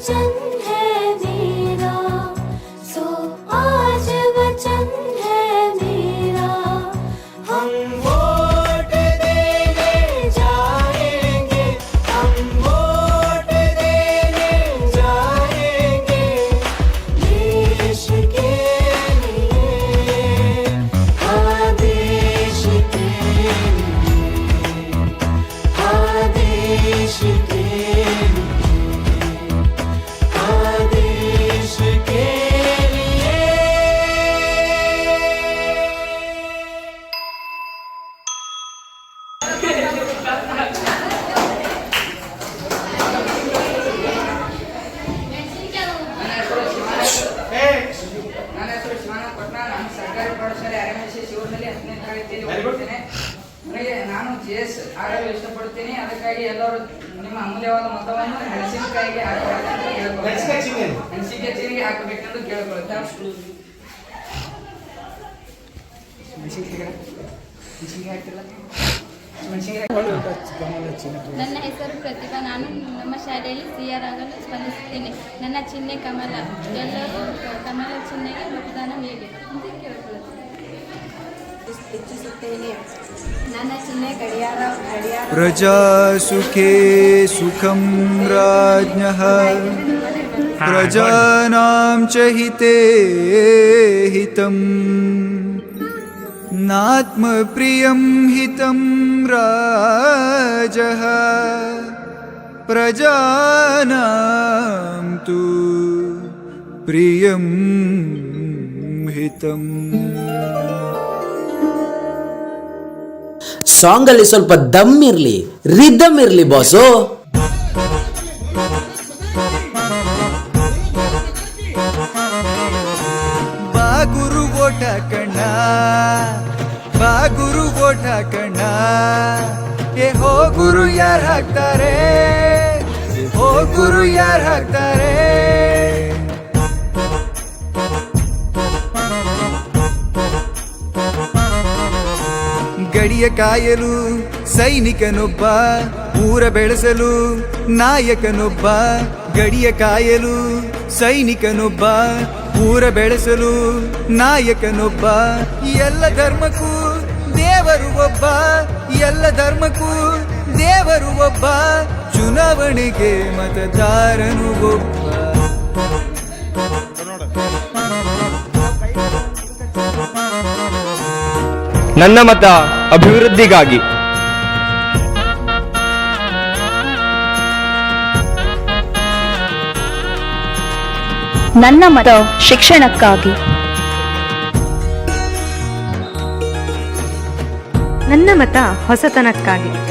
真黑。ಜಯೇಶ್ ಆಗಲು ಇಷ್ಟಪಡ್ತೀನಿ. ಅದಕ್ಕಾಗಿ ಎಲ್ಲರೂ ನಿಮ್ಮ ಅಮೂಲ್ಯವಾದ ಮತವನ್ನು ಮೆಣಸಿನಕಾಯಿಗೆ ಮೆಣಸಿನಕಾಯಿ ಚೀರಿಗೆ ಹಾಕಬೇಕೆಂದು ಮೆಣಸಿನಕಾಯಿ ನನ್ನ ಹೆಸರು ಪ್ರತಿಭಾ. ನಾನು ನಮ್ಮ ಶಾಲೆಯಲ್ಲಿ ಸಿ ಆರ್ ಆಗಲು ಸ್ಪಂದಿಸುತ್ತೇನೆ. ನನ್ನ ಚಿಹ್ನೆ ಕಮಲ. ಎಲ್ಲರೂ ಕಮಲ ಚಿಹ್ನೆಗೆ ಮತದಾನ ಹೇಗೆ? ಅಂತ ಕೇಳಿಕೊಳ್ಳುತ್ತೇನೆ ಇಚ್ಛಿಸುತ್ತೇನೆ ನನ್ನ ಚಿಹ್ನೆ ಗಡಿಯಾರ ಗಡಿಯಾರ प्रजासुखे सुखं राज्ञः प्रजानां च हिते हितम् नात्मप्रियं हितं राजः प्रजानां तु प्रियं हितम् ಸಾಂಗ್ ಅಲ್ಲಿ ಸ್ವಲ್ಪ ದಮ್ ಇರ್ಲಿ ರಿದಮ್ ಇರ್ಲಿ ಬಾಸು ಬಾಗುರು ಓಟ ಕಣ್ಣ ಬಾಗುರು ಓಟ ಕಣ್ಣ ಏ ಹೋಗುರು ಯಾರು ಹಾಕ್ತಾರೆ ಹೋಗುರು ಯಾರು ಹಾಕ್ತಾರೆ? ಗಡಿಯ ಕಾಯಲು, ಸೈನಿಕನೊಬ್ಬ, ಊರ ಬೆಳೆಸಲು, ನಾಯಕನೊಬ್ಬ, ಗಡಿಯ ಕಾಯಲು, ಸೈನಿಕನೊಬ್ಬ, ಊರ ಬೆಳೆಸಲು, ನಾಯಕನೊಬ್ಬ. ಎಲ್ಲ ಧರ್ಮಕ್ಕೂ ದೇವರು ಒಬ್ಬ, ಎಲ್ಲ ಧರ್ಮಕ್ಕೂ ದೇವರು ಒಬ್ಬ, ಚುನಾವಣೆಗೆ ಮತದಾರನು ಒಬ್ಬ. ನನ್ನ ಮತ ಅಭಿವೃದ್ಧಿಗಾಗಿ. ನನ್ನ ಮತ ಶಿಕ್ಷಣಕ್ಕಾಗಿ. ನನ್ನ ಮತ ಹೊಸತನಕ್ಕಾಗಿ.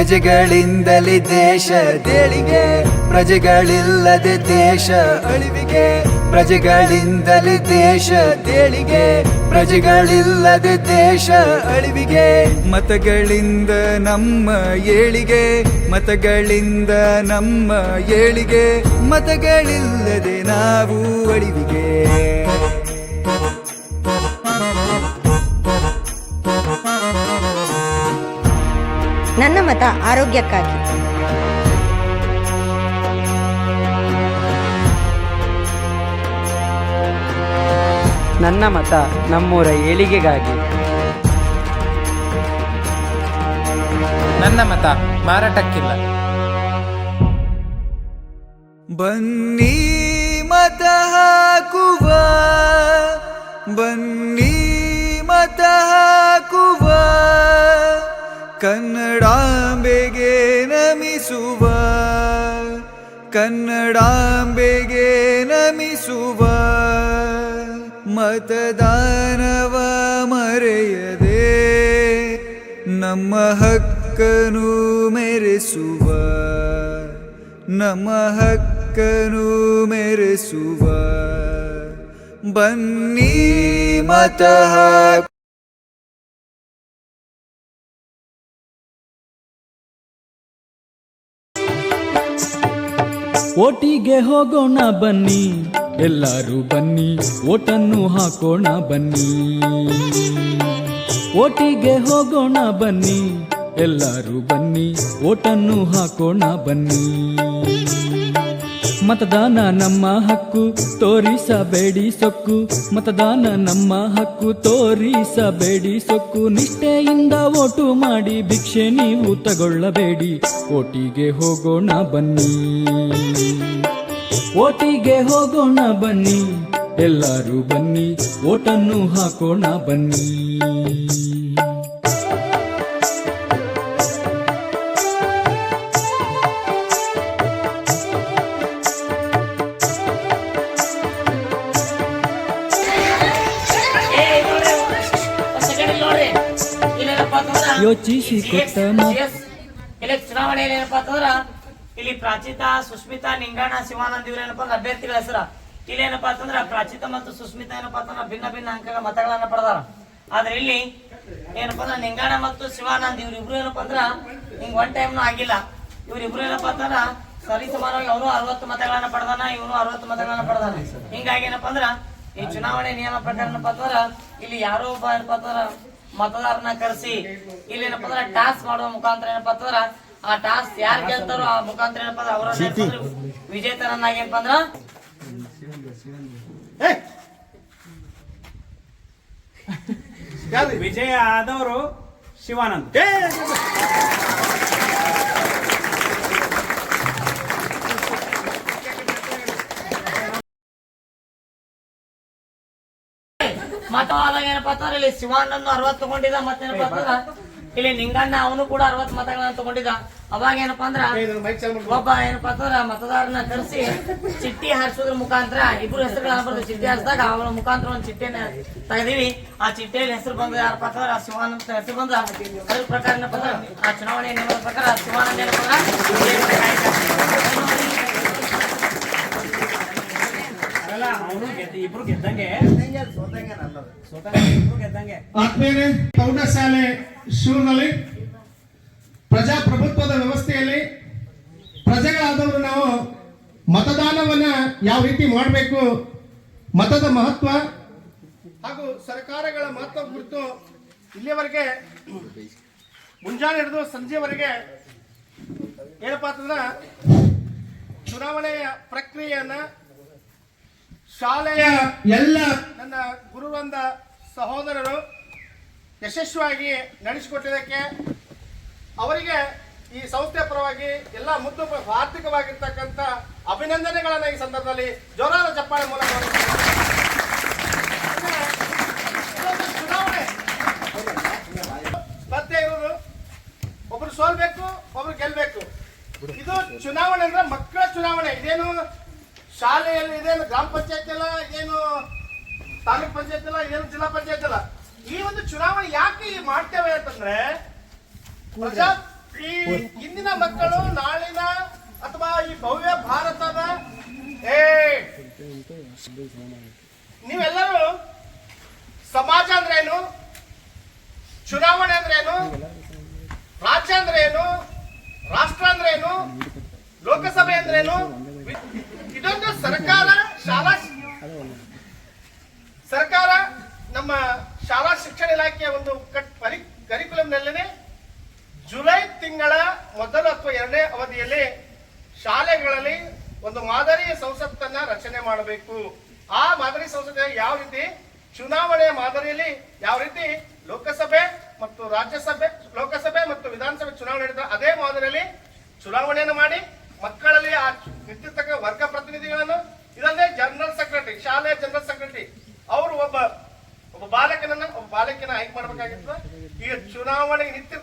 ಪ್ರಜೆಗಳಿಂದಲೇ ದೇಶ ದೇಳಿಗೆ, ಪ್ರಜೆಗಳಿಲ್ಲದೆ ದೇಶ ಅಳಿವಿಗೆ, ಪ್ರಜೆಗಳಿಂದಲೇ ದೇಶ ದೇಳಿಗೆ, ಪ್ರಜೆಗಳಿಲ್ಲದೆ ದೇಶ ಅಳಿವಿಗೆ. ಮತಗಳಿಂದ ನಮ್ಮ ಏಳಿಗೆ, ಮತಗಳಿಂದ ನಮ್ಮ ಏಳಿಗೆ, ಮತಗಳಿಲ್ಲದೆ ನಾವು ಅಳಿವಿಗೆ. ನನ್ನ ಮತ ಆರೋಗ್ಯಕ್ಕಾಗಿ. ನನ್ನ ಮತ ನಮ್ಮೂರ ಏಳಿಗೆಗಾಗಿ. ನನ್ನ ಮತ ಮಾರಾಟಕ್ಕಿಲ್ಲ. ಬನ್ನಿ ಮತ ಹಾಕುವ ಬನ್ನಿ ಮತ ಹಾಕುವ. ಕನ್ನಡಾಂಬೆಗೆ ನಮಿಸುವ ಕನ್ನಡಾಂಬೆಗೆ ನಮಿಸುವ ಮತದಾನವ ಮರೆಯದೆ ನಮ್ಮ ಹಕ್ಕನು ಮೆರೆಸುವ ನಮ್ಮ ಹಕ್ಕನು ಮೆರೆಸುವ. ಬನ್ನಿ ಮತ ಓಟಿಗೆ ಹೋಗೋಣ ಬನ್ನಿ, ಎಲ್ಲರೂ ಬನ್ನಿ, ಓಟನ್ನು ಹಾಕೋಣ ಬನ್ನಿ. ಓಟಿಗೆ ಹೋಗೋಣ ಬನ್ನಿ, ಎಲ್ಲರೂ ಬನ್ನಿ, ಓಟನ್ನು ಹಾಕೋಣ ಬನ್ನಿ. ಮತದಾನ ನಮ್ಮ ಹಕ್ಕು, ತೋರಿಸಬೇಡಿ ಸೊಕ್ಕು. ಮತದಾನ ನಮ್ಮ ಹಕ್ಕು, ತೋರಿಸಬೇಡಿ ಸೊಕ್ಕು. ನಿಷ್ಠೆಯಿಂದ ಓಟು ಮಾಡಿ ಭಿಕ್ಷೆ ನೀವು ತಗೊಳ್ಳಬೇಡಿ. ಓಟಿಗೆ ಹೋಗೋಣ ಬನ್ನಿ. ಓಟಿಗೆ ಹೋಗೋಣ ಬನ್ನಿ. ಎಲ್ಲರೂ ಬನ್ನಿ, ಓಟನ್ನು ಹಾಕೋಣ ಬನ್ನಿ. ಯೋಚಿಸಿ ಕೊಟ್ಟ ಇಲ್ಲಿ ಚುನಾವಣೆಯಲ್ಲಿ ಏನಪ್ಪಾ ಅಂತಂದ್ರ ಇಲ್ಲಿ ಪ್ರಾಚಿತಾ ಸುಸ್ಮಿತಾ ನಿಂಗಾಣ ಶಿವಾನಂದ್ ಇವ್ರ ಏನಪ್ಪಾ ಅಂದ್ರೆ ಅಭ್ಯರ್ಥಿಗಳ ಹೆಸರ. ಇಲ್ಲಿ ಏನಪ್ಪಾ ಅಂತಂದ್ರ ಪ್ರಾಚಿತಾ ಮತ್ತು ಸುಸ್ಮಿತಾ ಏನಪ್ಪಾ ಅಂತಂದ್ರ ಭಿನ್ನ ಭಿನ್ನ ಅಂಕಗಳ ಮತಗಳನ್ನ ಪಡೆದಾರ. ಆದ್ರೆ ಇಲ್ಲಿ ಏನಪ್ಪಾ ಅಂದ್ರ ನಿಂಗಾಣ ಮತ್ತು ಶಿವಾನಂದ್ ಇವ್ರಿಬ್ರು ಏನಪ್ಪಾ ಅಂದ್ರ ಹಿಂಗ್ ಒನ್ ಟೈಮ್ ಆಗಿಲ್ಲ. ಇವ್ರಿಬ್ರು ಏನಪ್ಪಾ ಅಂತಂದ್ರ ಸರಿ ಸುಮಾರು ಅವರು ಅರವತ್ತು ಮತಗಳನ್ನ ಪಡೆದಾನ ಇವನು ಅರವತ್ತು ಮತಗಳನ್ನ ಪಡೆದಾನ. ಹಿಂಗಾಗಿ ಏನಪ್ಪಾ ಅಂದ್ರ ಈ ಚುನಾವಣೆ ನಿಯಮ ಪ್ರಕಾರ ಏನಪ್ಪಾ ಅಂತಂದ್ರ ಇಲ್ಲಿ ಯಾರೋ ಒಬ್ಬ ಏನಪ್ಪಾ ಅಂತಂದ್ರ ಮತದಾರನ ಕರೆಸಿ ಇಲ್ಲಿ ಏನಪ್ಪಾ ಅಂದ್ರೆ ಟಾಸ್ ಮಾಡುವ ಮುಖಾಂತರ ಏನಪ್ಪಾ ಅಂತಂದ್ರ ಆ ಟಾಸ್ ಯಾರು ಗೆಲ್ತಾರೋ ಆ ಮುಖಾಂತರ ಏನಪ್ಪ ಅಂದ್ರೆ ಅವರನ್ನ ವಿಜೇತರನ್ನಾಗಿ ಅಂದ್ರೆ ಅಂದ್ರ ವಿಜಯ ಆದವರು ಶಿವಾನಂದ್. ಮತವಾದಾಗ ಏನಪ್ಪಾ ಅಂತಂದ್ರೆ ಇಲ್ಲಿ ಶಿವಾನಂದ ಅರವತ್ ತಗೊಂಡಿದ್ದ ಮತ್ತೇನಪ್ಪಾ ಅಂತಂದ್ರ ಇಲ್ಲಿ ನಿಂಗಣ್ಣ ಅವನು ಕೂಡ ಅರವತ್ ಮತಗಳನ್ನ ತಗೊಂಡಿದ್ದ. ಅವಾಗ ಏನಪ್ಪಾ ಅಂದ್ರ ಒಬ್ಬ ಏನಪ್ಪಾ ಅಂತಂದ್ರ ಮತದಾರನ ಕರೆಸಿ ಚಿಟ್ಟಿ ಹಾರಿಸೋದ್ರ ಮುಖಾಂತರ ಇಬ್ರು ಹೆಸರುಗಳನ್ನ ಬಂದು ಚಿಟ್ಟಿ ಹಾರಿಸಿದಾಗ ಅವನ ಮುಖಾಂತರ ಒಂದು ಚಿಟ್ಟಿಯನ್ನ ತೆಗೆದಿವಿ. ಆ ಚಿಟ್ಟಿಯಲ್ಲಿ ಹೆಸರು ಬಂದ ಯಾರಪ್ಪ ಅಂತಂದ್ರ ಶಿವಾನಂದ ಹೆಸರು ಬಂದ ಅದ್ರ ಪ್ರಕಾರ ಏನಪ್ಪಾ ಅಂದ್ರೆ ಆ ಚುನಾವಣೆ ನಿಯಮದ ಪ್ರಕಾರ ಶಿವಾನಂದ ಏನಪ್ಪಾ ಅವನು ಇಬ್ರು ಗೆದ್ದಂಗೆ. ಆತ್ಮೀಯರೇ ಪ್ರೌಢಶಾಲೆ ಶೂರ್ನಲ್ಲಿ ಪ್ರಜಾಪ್ರಭುತ್ವದ ವ್ಯವಸ್ಥೆಯಲ್ಲಿ ಪ್ರಜೆಗಳಾದವರು ನಾವು ಮತದಾನವನ್ನ ಯಾವ ರೀತಿ ಮಾಡಬೇಕು ಮತದ ಮಹತ್ವ ಹಾಗೂ ಸರ್ಕಾರಗಳ ಮಹತ್ವ ಕುರಿತು ಇಲ್ಲಿಯವರೆಗೆ ಮುಂಜಾನೆ ಹಿಡಿದು ಸಂಜೆವರೆಗೆ ಏನಪ್ಪಾ ಅಂತಂದ್ರ ಚುನಾವಣೆಯ ಪ್ರಕ್ರಿಯೆಯನ್ನ ಶಾಲೆಯ ಎಲ್ಲ ನನ್ನ ಗುರುವಂದ ಸಹೋದರರು ಯಶಸ್ವಿಯಾಗಿ ನಡೆಸಿಕೊಟ್ಟಿದ್ದಕ್ಕೆ ಅವರಿಗೆ ಈ ಸಂಸ್ಥೆ ಪರವಾಗಿ ಎಲ್ಲ ಮುದ್ದು ಆರ್ಥಿಕವಾಗಿರ್ತಕ್ಕಂಥ ಅಭಿನಂದನೆಗಳನ್ನ ಈ ಸಂದರ್ಭದಲ್ಲಿ ಜೋರಾದ ಚಪ್ಪಾಳೆ ಮೂಲಕ ಇದೊಂದು ಚುನಾವಣೆ ಸ್ಪರ್ಧೆ ಇರೋದು ಒಬ್ರು ಸೋಲ್ಬೇಕು ಒಬ್ರು ಗೆಲ್ಬೇಕು ಇದು ಚುನಾವಣೆ ಅಂದ್ರೆ ಮಕ್ಕಳ ಚುನಾವಣೆ ಇದೇನು ಶಾಲೆಯಲ್ಲಿ ಇದೇನು ಗ್ರಾಮ ಪಂಚಾಯತ್ ಅಲ್ಲ ಏನು ತಾಲೂಕ್ ಪಂಚಾಯತ್ ಇಲ್ಲ ಏನು ಜಿಲ್ಲಾ ಪಂಚಾಯತ್ ಇಲ್ಲ ಈ ಒಂದು ಚುನಾವಣೆ ಯಾಕೆ ಈ ಮಾಡ್ತೇವೆ ಅಂತಂದ್ರೆ ಪ್ರಜಾ ಈ ಇಂದಿನ ಮಕ್ಕಳು ನಾಳಿನ ಅಥವಾ ಈ ಭವ್ಯ ಭಾರತದ ಏ ನೀವೆಲ್ಲರೂ ಸಮಾಜ ಅಂದ್ರೆ ಏನು? ಚುನಾವಣೆ ಅಂದ್ರೆ ಏನು? ರಾಜ್ಯ ಅಂದ್ರೆ ಏನು? ರಾಷ್ಟ್ರ ಅಂದ್ರೆ ಏನು? ಲೋಕಸಭೆ ಅಂದ್ರೆ ಏನು? ಇದೊಂದು ಸರ್ಕಾರ ಶಾಲಾ ಸರ್ಕಾರ ನಮ್ಮ ಶಾಲಾ ಶಿಕ್ಷಣ ಇಲಾಖೆಯ ಒಂದು ಕಟ್ ಪರಿ ಕರಿಕ್ಯುಲಂನಲ್ಲೇ ಜುಲೈ ತಿಂಗಳ ಮೊದಲು ಅಥವಾ ಎರಡನೇ ಅವಧಿಯಲ್ಲಿ ಶಾಲೆಗಳಲ್ಲಿ ಒಂದು ಮಾದರಿ ಸಂಸತ್ತನ್ನ ರಚನೆ ಮಾಡಬೇಕು. ಆ ಮಾದರಿ ಸಂಸತ್ ಯಾವ ರೀತಿ, ಚುನಾವಣೆಯ ಮಾದರಿಯಲ್ಲಿ ಯಾವ ರೀತಿ ಲೋಕಸಭೆ ಮತ್ತು ರಾಜ್ಯಸಭೆ, ಲೋಕಸಭೆ ಮತ್ತು ವಿಧಾನಸಭೆ ಚುನಾವಣೆ ನಡೆದ ಅದೇ ಮಾದರಿಯಲ್ಲಿ ಚುನಾವಣೆಯನ್ನು ಮಾಡಿ ಮಕ್ಕಳಲ್ಲಿ ಆ ಬಾಲಕನನ್ನ ಈ ನಮ್ಮ ವಿದ್ಯಾರ್ಥಿಗಳು